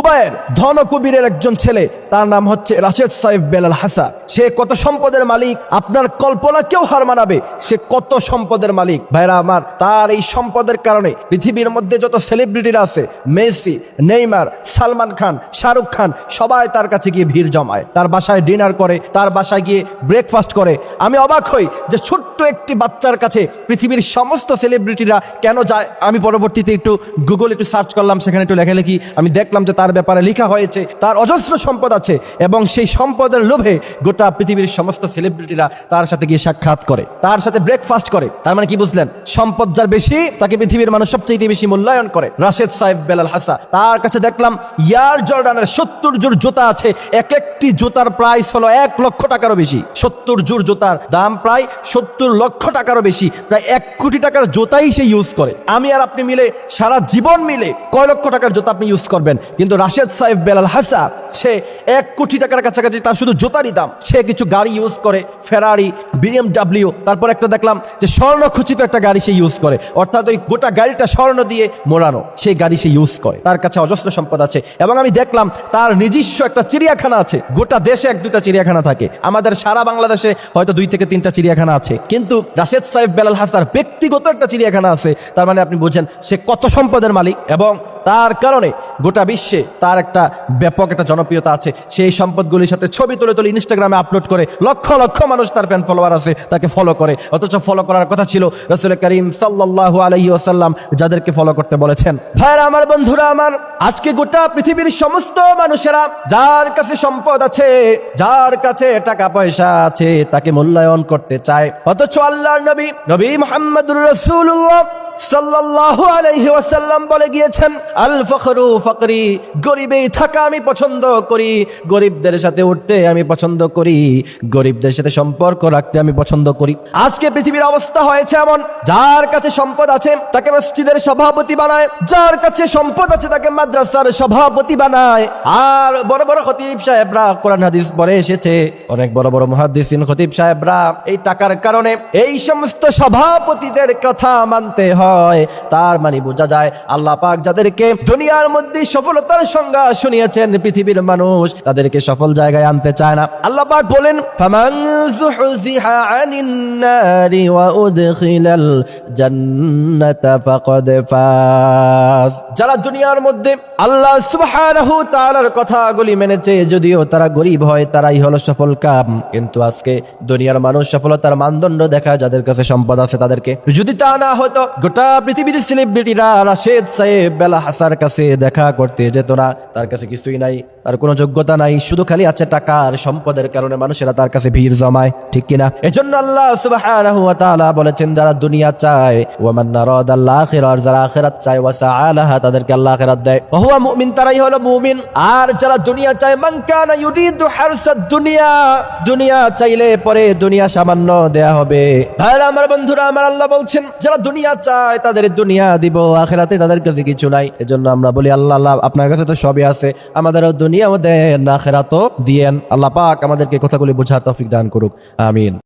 দুবাইয়ের ধনকুবীরের একজন ছেলে, তার নাম হচ্ছে রাশেদ সাহেব বেলাল হাসা সে কত সম্পদের মালিক, আপনার কল্পনা কেউ হার মানাবে? সে কত সম্পদের মালিক? ভাইরা আমার, তার এই সম্পদের কারণে পৃথিবীর মধ্যে যত সেলিব্রিটিরা আছে, মেসি, নেইমার, সালমান খান, শাহরুখ খান, সবাই তার কাছে গিয়ে ভিড় জমায়। তার বাসায় ডিনার করে, তার বাসায় গিয়ে ব্রেকফাস্ট করে। আমি অবাক হই যে ছোট্ট একটি বাচ্চার কাছে পৃথিবীর সমস্ত সেলিব্রিটিরা কেন যায়? আমি পরবর্তীতে একটু গুগল একটু সার্চ করলাম, সেখানে একটু লেখালেখি। আমি দেখলাম যে তার ব্যাপারে লেখা হয়েছে, তার অজস্র সম্পদ আছে এবং সেই সম্পদের লোভে গোটা পৃথিবীর সমস্ত সেলিব্রিটিরা তার সাথে গিয়ে সাক্ষাৎ করে, তার সাথে ব্রেকফাস্ট করে। তার মানে কি বুঝলেন? সম্পদ যার বেশি, তাকে পৃথিবীর মানুষ সবচেয়ে বেশি মূল্যায়ন করে। রাশেদ সাহেব বেলাল হাসা তার কাছে দেখলাম ইয়ার জর্ডানের সত্তর জোর জুতা আছে, এক একটি জুতার প্রাইস হলো এক লক্ষ টাকারও বেশি। সত্তর জোর জুতার দাম প্রায় সত্তর লক্ষ টাকারও বেশি, প্রায় এক কোটি টাকার জোতাই সে ইউজ করে। আমি আর আপনি মিলে সারা জীবন মিলে কয় লক্ষ টাকার জোতা আপনি ইউজ করবেন? কিন্তু রাশেদ সাহেব বেলাল হাসা সে এক কোটি টাকার কাছাকাছি তার শুধু জুতারই দাম। সে কিছু গাড়ি ইউজ করে ফেরারি বিএমডাব্লিউ তারপর একটা দেখলাম যে স্বর্ণ খচিত একটা গাড়ি সে ইউজ করে। অর্থাৎ ওই গোটা গাড়িটা স্বর্ণ দিয়ে মোড়ানো, সেই গাড়ি সে ইউজ করে। তার কাছে অজস্র সম্পদ আছে এবং আমি দেখলাম তার নিজস্ব একটা চিড়িয়াখানা আছে। গোটা দেশে এক দুটা চিড়িয়াখানা থাকে। আমাদের সারা বাংলাদেশে হয়তো দুই থেকে তিনটা চিড়িয়াখানা আছে। কিন্তু রাশেদ সাহেব বেলাল হাসার ব্যক্তিগত একটা চিড়িয়াখানা আছে, তার মানে আপনি বোঝেন সে কত সম্পদের মালিক এবং তার কারণে গোটা বিশ্বে তার একটা ব্যাপক একটা জনপ্রিয়তা আছে। সেই সম্পদগুলির সাথে ছবি তুলে তুলে ইনস্টাগ্রামে আপলোড করে লক্ষ লক্ষ মানুষ তার ফ্যান ফলোয়ার আছে, তাকে ফলো করে। অথচ ফলো করার কথা ছিল রসুল করিম সাল্লাহ আলহি আসাল্লাম যাদেরকে ফলো করতে বলেছেন। ভাইরা আমার বন্ধুরা, আমার আজকে গোটা পৃথিবীর সমস্ত মানুষেরা যার কাছে সম্পদ আছে, যার কাছে টাকা পয়সা আছে, তাকে মূল্যায়ন করতে চায়। অথচ আল্লাহ নবী নবী মোহাম্মদুর রসুল্লাহ সাল্লাল্লাহু আলাইহি ওয়াসাল্লাম বলে গিয়েছেন, আল ফখরু ফকরি, গরিবেই থাকা আমি পছন্দ করি, গরিবদের সাথে উঠতে আমি পছন্দ করি, গরিবদের সাথে সম্পর্ক রাখতে আমি পছন্দ করি। আজকে পৃথিবীর অবস্থা হয়েছে এমন, যার কাছে সম্পদ আছে, তাকে মসজিদের সভাপতি বানায়, যার কাছে সম্পদ আছে, তাকে মাদ্রাসার সভাপতি বানায়। আর বড় বড় খতিব সাহেবরা কোরআন হাদিস পরে এসেছে, অনেক বড় বড় মহাদিসিন খতিব সাহেবরা এই টাকার কারণে এই সমস্ত সভাপতিদের কথা মানতে হয়। তার মানে বোঝা যায় আল্লাহ পাক যাদেরকে দুনিয়ার মধ্যে সফলতার সংজ্ঞা শুনিয়েছেন, পৃথিবীর মানুষ তাদেরকে সফল জায়গায় আনতে চায় না। আল্লাহ পাক বলেন যারা দুনিয়ার মধ্যে আল্লাহ সুবহানাহু তাআলার কথাগুলি মেনেছে, যদিও তারা গরিব হয়, তারাই হলো সফল কাম। কিন্তু আজকে দুনিয়ার মানুষ সফলতার মানদণ্ড দেখা যাদের কাছে সম্পদ আছে তাদেরকে। যদি তা না হতো, গোটা পৃথিবীর সেলিব্রিটিরা রাশেদ সাহেব, বেলা হাসার কাছে দেখা করতে যেত না। তার কাছে কিছুই নাই, তার কোনো যোগ্যতা নাই, শুধু খালি আছে টাকা আর সম্পদের কারণে মানুষেরা তার কাছে ভিড় জমায়, ঠিক কিনা? এজন্য আল্লাহ সুবহানাহু ওয়া তাআলা বলেছেন, যারা দুনিয়া চায় ওয়া মান নারাদ আল আর যারা আখিরাত চায় ওয়া সাআলাহা তাদেরকে আল্লাহ আখিরাত দেয়। ওয়া হুয়া মুমিন, তারাই হলো মুমিন। আর যারা দুনিয়া চায়, মান কানা ইউরিদু হারসাদ দুনিয়া দুনিয়া চাইলে পরে দুনিয়া সামান্য দেয়া হবে। ভাইরা, আমার বন্ধুরা, আমার আল্লাহ বলছেন, যারা দুনিয়া তাদের দুনিয়া দিব, আখেরাতে তাদের কাছে কিছু নাই এজন্য আমরা বলি, আল্লাহ আল্লাহ, আপনার কাছে তো সবই আছে। আমাদেরও দুনিয়া দেন, আখেরাতও দিয়েন। আল্লাহ পাক আমাদেরকে কথাগুলি বোঝার তফিক দান করুক। আমিন।